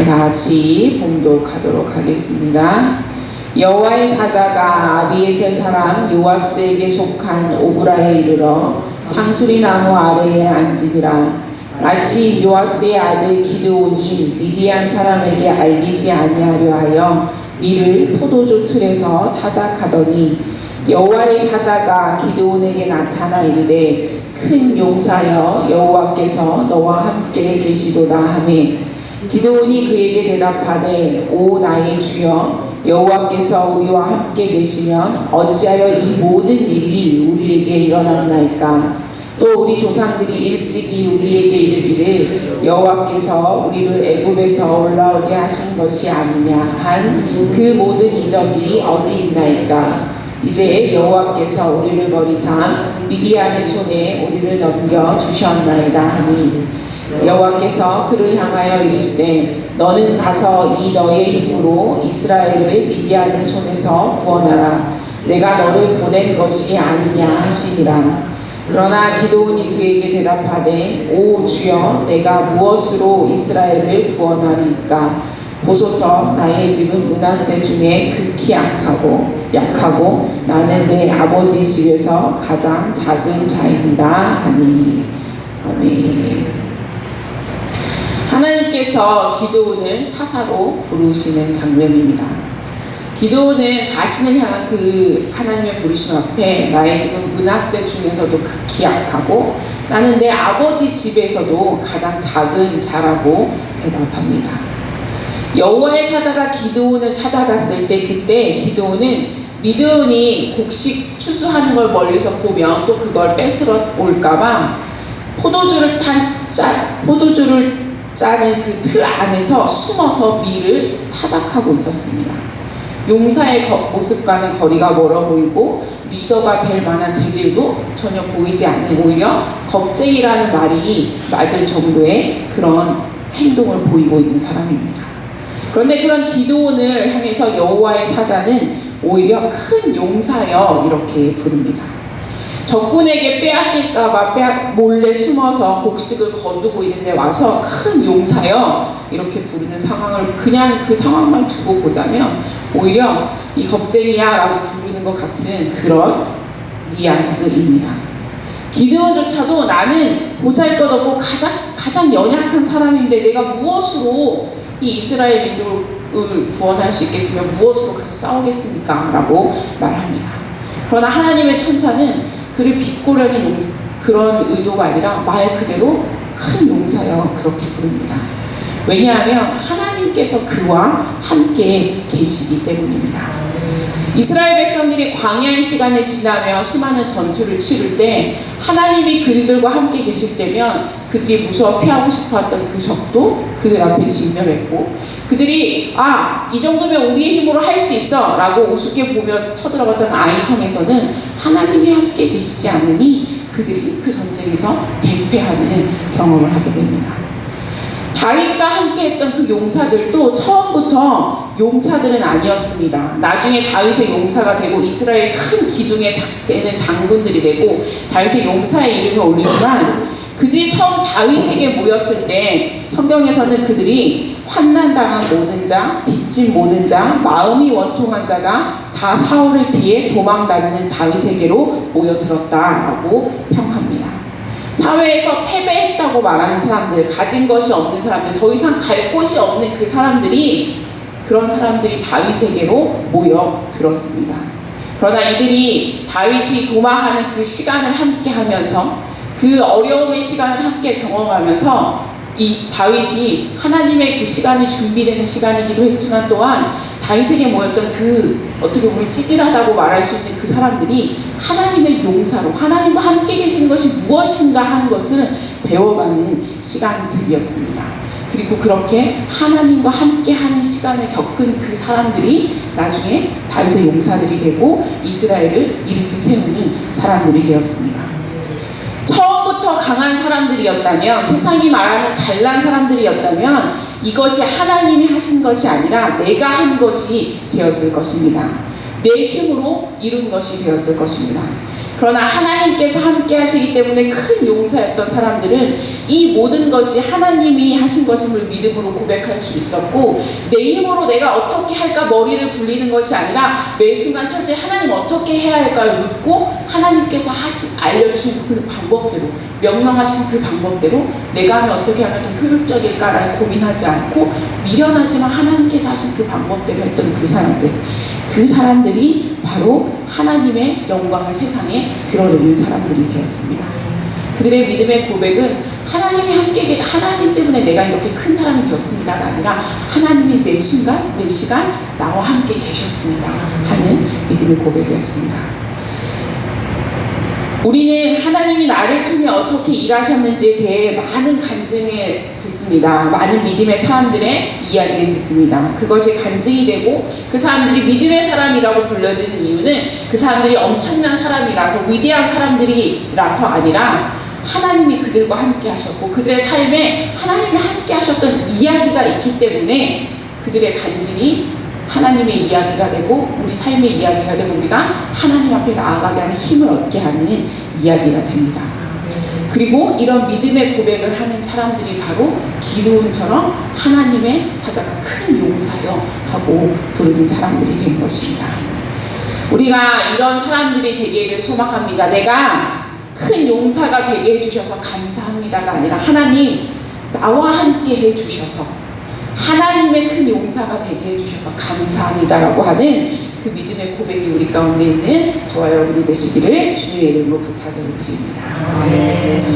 다 같이 봉독하도록 하겠습니다. 여호와의 사자가 아비에셀 사람 요아스에게 속한 오브라에 이르러 상수리 나무 아래에 앉으니라. 마치 요아스의 아들 기드온이 미디안 사람에게 알리지 아니하려 하여 밀을 포도주 틀에서 타작하더니 여호와의 사자가 기드온에게 나타나 이르되 큰 용사여 여호와께서 너와 함께 계시도다 하매 기드온이 그에게 대답하되 오 나의 주여 여호와께서 우리와 함께 계시면 어찌하여 이 모든 일이 우리에게 일어났나이까? 또 우리 조상들이 일찍이 우리에게 이르기를 여호와께서 우리를 애굽에서 올라오게 하신 것이 아니냐? 한 그 모든 이적이 어디 있나이까? 이제 여호와께서 우리를 버리사 미디안의 손에 우리를 넘겨 주셨나이다 하니 여호와께서 그를 향하여 이르시되 너는 가서 이 너의 힘으로 이스라엘을 미디안의 손에서 구원하라. 내가 너를 보낸 것이 아니냐 하시니라. 그러나 기도온이 그에게 대답하되 오 주여 내가 무엇으로 이스라엘을 구원하리까? 보소서 나의 집은 문하세 중에 극히 약하고 약하고 나는 내 아버지 집에서 가장 작은 자이니라 하니. 아멘. 하나님께서 기도원을 사사로 부르시는 장면입니다. 기도원은 자신을 향한 그 하나님의 부르심 앞에 나의 집은 문하세 중에서도 극히 약하고 나는 내 아버지 집에서도 가장 작은 자라고 대답합니다. 여호와의 사자가 기도원을 찾아갔을 때 그때 기도원은 미드온이 곡식 추수하는 걸 멀리서 보면 또 그걸 뺏으러 올까봐 포도주를 탄 짜, 포도주를 짜는 그 틀 안에서 숨어서 밀을 타작하고 있었습니다. 용사의 거, 모습과는 거리가 멀어 보이고 리더가 될 만한 재질도 전혀 보이지 않는 오히려 겁쟁이라는 말이 맞을 정도의 그런 행동을 보이고 있는 사람입니다. 그런데 그런 기도원을 향해서 여호와의 사자는 오히려 큰 용사여 이렇게 부릅니다. 적군에게 빼앗길까봐 빼앗, 몰래 숨어서 곡식을 거두고 있는데 와서 큰 용사여 이렇게 부르는 상황을 그냥 그 상황만 두고 보자면 오히려 이 겁쟁이야라고 부르는 것 같은 그런 뉘앙스입니다. 기드온조차도 나는 보잘것없고 가장 가장 연약한 사람인데 내가 무엇으로 이 이스라엘 민족을 구원할 수 있겠으며 무엇으로 가서 싸우겠습니까? 라고 말합니다. 그러나 하나님의 천사는 그를 비꼬려는 그런 의도가 아니라 말 그대로 큰 용사여 그렇게 부릅니다. 왜냐하면 하나님께서 그와 함께 계시기 때문입니다. 이스라엘 백성들이 광야의 시간을 지나며 수많은 전투를 치를 때 하나님이 그들과 함께 계실 때면 그들이 무서워 피하고 싶어했던 그 적도 그들 앞에 진멸했고 그들이 아 이 정도면 우리의 힘으로 할 수 있어 라고 우습게 보며 쳐들어갔던 아이성에서는 하나님이 함께 계시지 않으니 그들이 그 전쟁에서 대패하는 경험을 하게 됩니다. 다윗과 함께 했던 그 용사들도 처음부터 용사들은 아니었습니다. 나중에 다윗의 용사가 되고 이스라엘 큰 기둥에 되는 장군들이 되고 다윗의 용사의 이름을 올리지만 그들이 처음 다윗에게 모였을 때 성경에서는 그들이 환난당한 모든 자, 빚진 모든 자, 마음이 원통한 자가 다 사울을 피해 도망다니는 다윗에게로 모여들었다라고 평합니다. 사회에서 패배했다고 말하는 사람들, 가진 것이 없는 사람들, 더 이상 갈 곳이 없는 그 사람들이 그런 사람들이 다윗에게로 모여 들었습니다. 그러나 이들이 다윗이 도망하는 그 시간을 함께 하면서 그 어려움의 시간을 함께 경험하면서 이 다윗이 하나님의 그 시간이 준비되는 시간이기도 했지만 또한 다윗에게 모였던 그 어떻게 보면 찌질하다고 말할 수 있는 그 사람들이 하나님의 용사로 하나님과 함께 계시는 것이 무엇인가 하는 것을 배워가는 시간들이었습니다. 그리고 그렇게 하나님과 함께 하는 시간을 겪은 그 사람들이 나중에 다윗의 용사들이 되고 이스라엘을 일으켜 세우는 사람들이 되었습니다. 처음부터 강한 사람들이었다면 세상이 말하는 잘난 사람들이었다면 이것이 하나님이 하신 것이 아니라 내가 한 것이 되었을 것입니다. 내 힘으로 이룬 것이 되었을 것입니다. 그러나 하나님께서 함께 하시기 때문에 큰 용사였던 사람들은 이 모든 것이 하나님이 하신 것임을 믿음으로 고백할 수 있었고 내 힘으로 내가 어떻게 할까 머리를 굴리는 것이 아니라 매 순간 철저히 하나님 어떻게 해야 할까를 묻고 하나님께서 하시, 알려주신 그 방법대로 명령하신 그 방법대로 내가 하면 어떻게 하면 더 효율적일까라는 고민하지 않고 미련하지만 하나님께서 하신 그 방법대로 했던 그 사람들 그 사람들이 바로 하나님의 영광을 세상에 드러내는 사람들이 되었습니다. 그들의 믿음의 고백은 하나님이 함께 계- 하나님 때문에 내가 이렇게 큰 사람이 되었습니다가 아니라 하나님이 매 순간 매 시간 나와 함께 계셨습니다 하는 믿음의 고백이었습니다. 우리는 하나님이 나를 통해 어떻게 일하셨는지에 대해 많은 간증을 듣습니다. 많은 믿음의 사람들의 이야기를 듣습니다. 그것이 간증이 되고 그 사람들이 믿음의 사람이라고 불려지는 이유는 그 사람들이 엄청난 사람이라서 위대한 사람들이라서 아니라 하나님이 그들과 함께 하셨고 그들의 삶에 하나님이 함께 하셨던 이야기가 있기 때문에 그들의 간증이 하나님의 이야기가 되고 우리 삶의 이야기가 되고 우리가 하나님 앞에 나아가게 하는 힘을 얻게 하는 이야기가 됩니다. 그리고 이런 믿음의 고백을 하는 사람들이 바로 기도원처럼 하나님의 사자가 큰 용사여 하고 부르는 사람들이 된 것입니다. 우리가 이런 사람들이 되기를 소망합니다. 내가 큰 용사가 되게 해주셔서 감사합니다가 아니라 하나님 나와 함께 해주셔서 하나님의 큰 용사가 되게 해주셔서 감사합니다라고 하는 그 믿음의 고백이 우리 가운데 있는 저와 여러분이 되시기를 주님의 이름으로 부탁을 드립니다. 네.